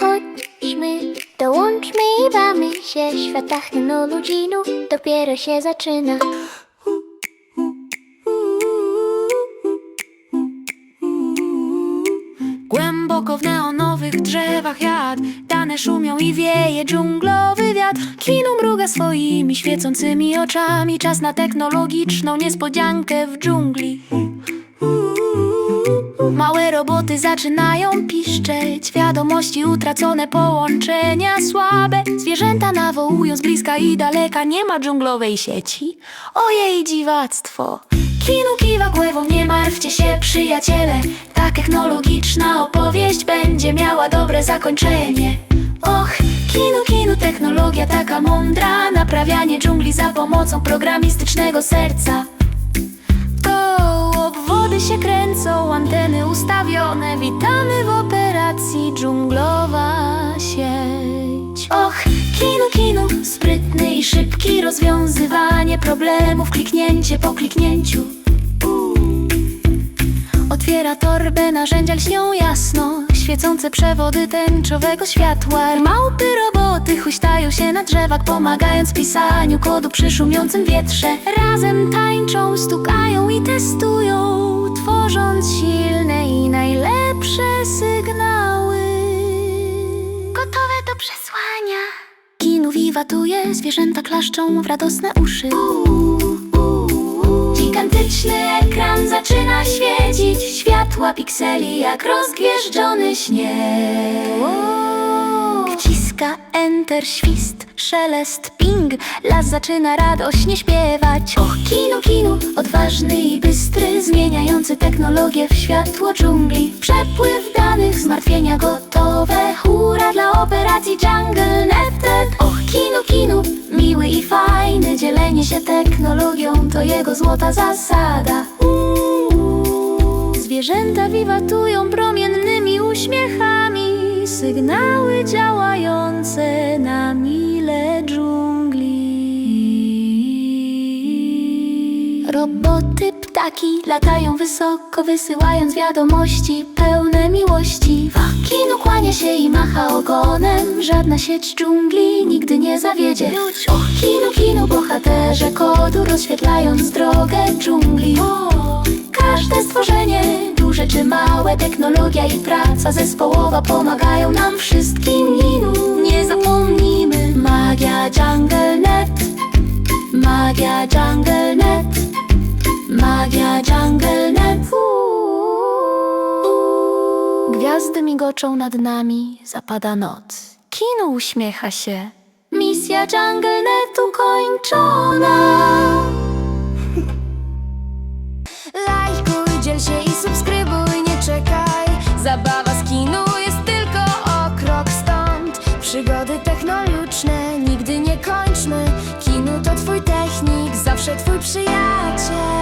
Chodźmy, dołączmy i bawmy się. Świat technologijów dopiero się zaczyna. Głęboko w neonowych drzewach jad Dane szumią i wieje dżunglowy wiatr. Kinu mruga swoimi świecącymi oczami. Czas na technologiczną niespodziankę w dżungli Małe roboty zaczynają piszczeć. Wiadomości utracone, połączenia słabe. Zwierzęta nawołują z bliska i daleka. Nie ma dżunglowej sieci. Ojej dziwactwo. Kinu kiwa głową, nie martwcie się przyjaciele. Ta technologiczna opowieść będzie miała dobre zakończenie. Och, kinu, kinu, technologia taka mądra. Naprawianie dżungli za pomocą programistycznego serca się kręcą, anteny ustawione Witamy w operacji dżunglowa sieć. Och, kinu, kinu, sprytny i szybki Rozwiązywanie problemów, kliknięcie po kliknięciu. Otwiera torbę, narzędzia lśnią jasno Świecące przewody tęczowego światła. Małpy roboty huśtają się na drzewach Pomagając pisaniu kodu przy szumiącym wietrze. Razem tańczą, stukają i testują wiwatuje, zwierzęta klaszczą w radosne uszy. Gigantyczny ekran zaczyna świecić Światła pikseli jak rozgwieżdżony śnieg Enter, świst, szelest, ping. Las zaczyna radośnie śpiewać. Och, kinu, kinu, odważny i bystry Zmieniający technologię w światło dżungli. Przepływ danych, zmartwienia gotowe. Hura dla operacji Jungle Netted Och, kinu, kinu, miły i fajny Dzielenie się technologią to jego złota zasada. Zwierzęta wiwatują promiennymi uśmiechami. Sygnały działające na mile dżungli. Roboty, ptaki latają wysoko Wysyłając wiadomości pełne miłości. Wakinu kłania się i macha ogonem. Żadna sieć dżungli nigdy nie zawiedzie. Och, kinu, kinu, bohaterze kodu Rozświetlając drogę dżungli. Każde stworzenie, duże czy małe Technologia i praca zespołowa Pomagają nam wszystkim Ninu, nie zapomnijmy Magia JungleNet Magia JungleNet Magia JungleNet Gwiazdy migoczą nad nami, zapada noc. Kinu uśmiecha się. Misja JungleNetu kończona Przygody technologiczne nigdy nie kończmy. Kinu to twój technik, zawsze twój przyjaciel